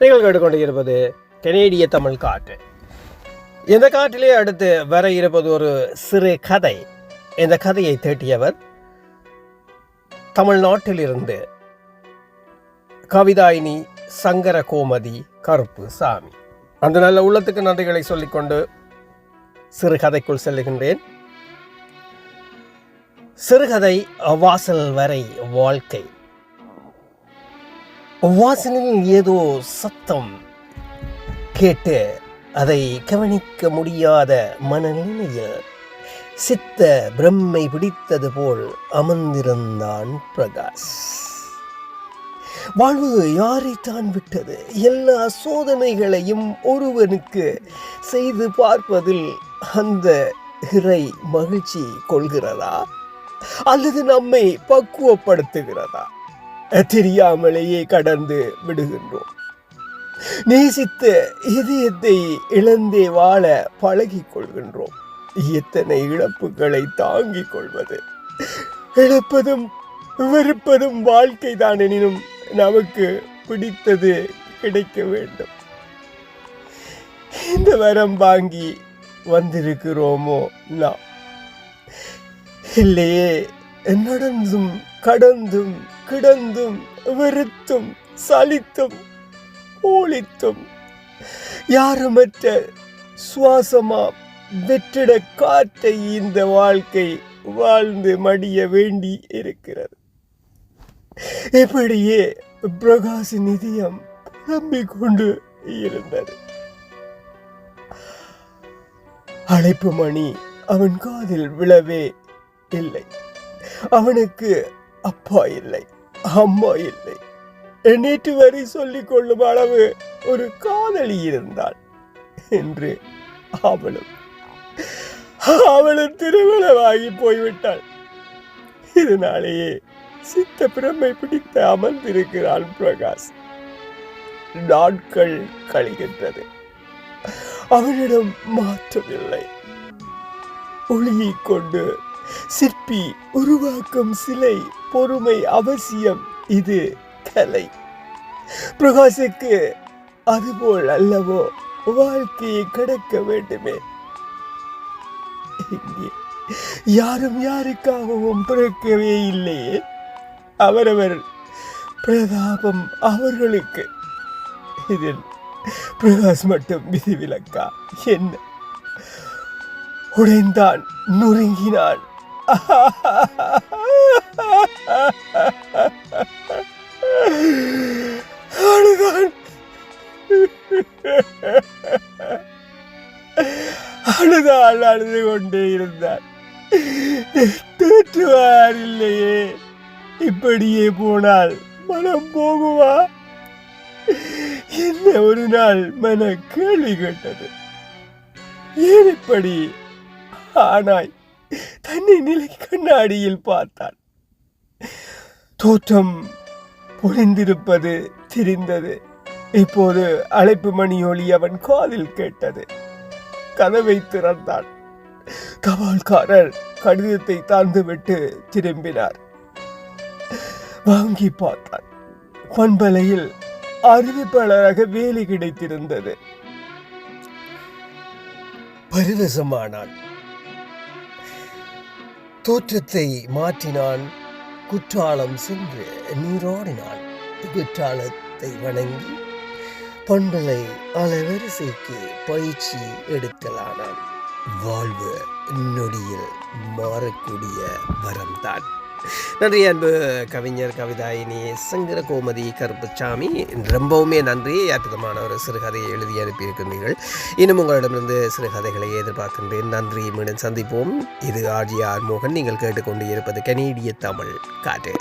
நீங்கள் கேட்டுக்கொண்டிருப்பது கனேடிய தமிழ் காற்று. இந்த காட்டிலே அடுத்து வர இருப்பது ஒரு சிறு கதை. இந்த கதையை தேட்டியவர் தமிழ்நாட்டிலிருந்து கவிதாயினி சங்கர கோமதி கருப்பு சாமி அந்த நல்ல உள்ளத்துக்கு நன்றிகளை சொல்லிக்கொண்டு சிறு கதைக்குள் செல்லுகின்றேன். சிறுகதை வாசல் வரை வாழ்க்கை. வாசலில் ஏதோ சத்தம் கேட்டு அதை கவனிக்க முடியாத மனநிலையில் சித்த பிரம்மை பிடித்தது போல் அமர்ந்திருந்தான் பிரகாஷ். வாழ்வு யாரைத்தான் விட்டது? எல்லா சோதனைகளையும் ஒருவனுக்கு செய்து பார்ப்பதில் அந்த இறை மகிழ்ச்சி கொள்கிறதா? அல்லது நம்மை பக்குவப்படுத்துகிறதா? தெரியாமலேயே கடந்து விடுகின்றோம். நேசித்த இதயத்தை இழந்தே வாழ பழகிக் கொள்கின்றோம். எத்தனை இழப்புகளை தாங்கிக் கொள்வது இழப்பதும் வெறுப்பதும் வாழ்க்கை தான் எனினும் நமக்கு பிடித்தது கிடைக்க வேண்டும். இந்த வரம் வாங்கி வந்திருக்கிறோமோ நாம்? இல்லையே நடந்தும் கடந்தும் கிடந்தும் வெறுத்தும் சலித்தும் ஓளித்தும் யாருமற்ற சுவாசமா வெற்றிட காற்றை இந்த வாழ்க்கை வாழ்ந்து மடிய வேண்டி இருக்கிறது? இப்படியே பிரகாஷின் நிதியம் நம்பிக்கொண்டு இருந்தது. அழைப்பு மணி அவன் காதில் விழவே இல்லை. அவனுக்கு அப்பா இல்லை அம்மா இல்லை. நேற்று வரை சொல்லிக் கொள்ளும் அளவு ஒரு காதலி இருந்தாள் என்று அவளும் அவளும் திருமணமாகி போய்விட்டாள். இதனாலேயே சித்த பிரமை பிடித்த அமர்ந்திருக்கிறான் பிரகாஷ். நாட்கள் கழிகின்றது. அவனிடம் மாற்றமில்லை. ஒளியை கொண்டு சிற்பி உருவாக்கும் சிலை பொறுமை அவசியம் இது கலை. பிரகாஷுக்கு அதுபோல் அல்லவோ வாழ்க்கையை கடக்க வேண்டுமே. இங்கே யாரும் யாருக்காகவும் பிறக்கவே இல்லையே அவரவர் பிரதாபம் அவர்களுக்கு. இதில் பிரகாஷ் மட்டும் விதிவிலக்கா? என்ன உடைந்தான் நொறுங்கினான். அழுதான் அழுதாள் அழுது கொண்டே இருந்தார் தேற்றுவார் இல்லையே இப்படியே போனால் மனம் போகுமா? என்ன ஒரு நாள் மன கேள்வி கேட்டது. ஏன் இப்படி ஆனாய்? தன்னை நிலை கண்ணாடியில் பார்த்தான். தோற்றம் பொழிந்திருப்பது தெரிந்தது. இப்போது அழைப்பு மணியொலி அவன் காதில் கேட்டது. கதவை திறந்தான். தபால்காரர் கடிதத்தை தாழ்ந்துவிட்டு திரும்பினார். வாங்கி பார்த்தான். பண்பலையில் அறிவிப்பாளராக வேலை கிடைத்திருந்தது. பரிவசமானான். தோற்றத்தை மாற்றினான் குற்றாலம் சென்று நீரோடினான் குற்றாலத்தை வணங்கி பண்பலை அலைவரிசைக்கு பயிற்சி எடுக்கலானான் வாழ்வு நொடியில் மாறக்கூடிய வரம்தான். நன்றி அன்பு கவிஞர் கவிதாயினி சங்கர கோமதி கருப்புச்சாமி ரொம்பவுமே நன்றி. அற்புதமான ஒரு சிறுகதையை எழுதி அனுப்பியிருக்கின்றீர்கள் இன்னும் உங்களிடமிருந்து சிறுகதைகளை எதிர்பார்க்கின்றேன். நன்றி மீண்டும் சந்திப்போம். இது ஆர்ஜிஆர் மோகன். நீங்கள் கேட்டுக்கொண்டு இருப்பது கனேடிய தமிழ் காற்று.